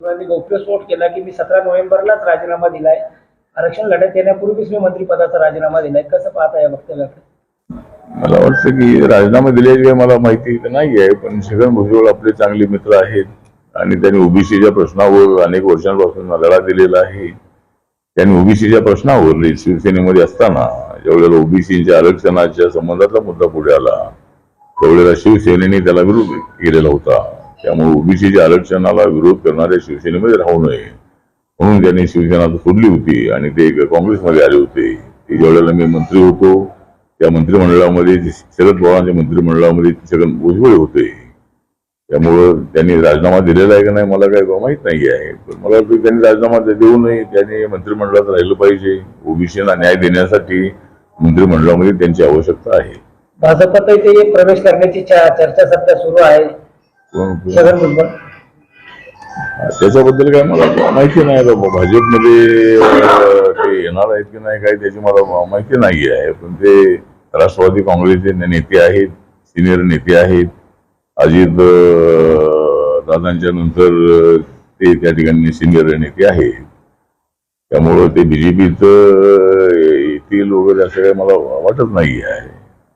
मी गौप्यस्फोट केला की मी सतरा नोव्हेंबरलाच राजीनामा दिलाय. आरक्षण लढत येण्यापूर्वीच मी मंत्रिपदाचा राजीनामा दिलाय. कसं पाहता या वक्तव्याकडे? मला वाटतं की राजीनामा दिल्याची काही मला माहिती तर नाही आहे पण छगन भुजबळ आपले चांगले मित्र आहेत आणि त्यांनी ओबीसीच्या प्रश्नावर अनेक वर्षांपासून लढा दिलेला आहे. त्यांनी ओबीसीच्या प्रश्नावर शिवसेनेमध्ये असताना ज्यावेळेला ओबीसीच्या आरक्षणाच्या संबंधातला मुद्दा पुढे आला त्यावेळेला शिवसेनेने त्याला विरोध केलेला होता. त्यामुळे ओबीसीच्या आरक्षणाला विरोध करणाऱ्या शिवसेनेमध्ये राहू नये. म्हणून त्यांनी शिवसेना सोडली होती आणि ते काँग्रेसमध्ये आले होते. ते ज्यावेळेला मी मंत्री होतो त्या मंत्रिमंडळामध्ये शरद पवारांच्या मंत्रिमंडळामध्ये छगन भुजबळ होते. त्यामुळं त्यांनी राजीनामा दिलेला आहे का नाही मला काय माहीत नाही आहे. पण मला वाटतं त्यांनी राजीनामा देऊ नये. त्यांनी मंत्रिमंडळात राहिलं पाहिजे. ओबीसीला न्याय देण्यासाठी मंत्रिमंडळामध्ये त्यांची आवश्यकता आहे. भाजपातही ते प्रवेश करण्याची चर्चा सध्या सुरू आहे. त्याच्याबद्दल काय मला माहिती नाही बाबा भाजपमध्ये ते येणार आहेत की नाही काय त्याची मला माहिती नाही आहे. पण ते राष्ट्रवादी काँग्रेसचे नेते आहेत सिनियर नेते आहेत. अजित दादांच्या नंतर ते त्या ठिकाणी सिनियर नेते आहेत. त्यामुळं ते बीजेपीच येतील वगैरे असं काही मला वाटत नाही आहे.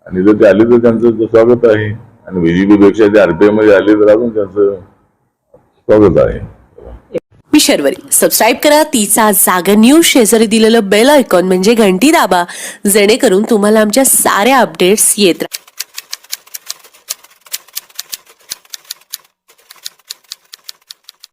आणि जर ते आले तर त्यांचं स्वागत आहे. आणि बीजेपी पेक्षा ते आरपीआयमध्ये आले तर अजून त्यांचं स्वागत आहे. मी शर्वरी. सबस्क्राईब करा तिचा जागा न्यूज शेजारी दिलेलं बेल आयकॉन म्हणजे घंटी दाबा जेणेकरून तुम्हाला आमच्या साऱ्या अपडेट्स येत राहतील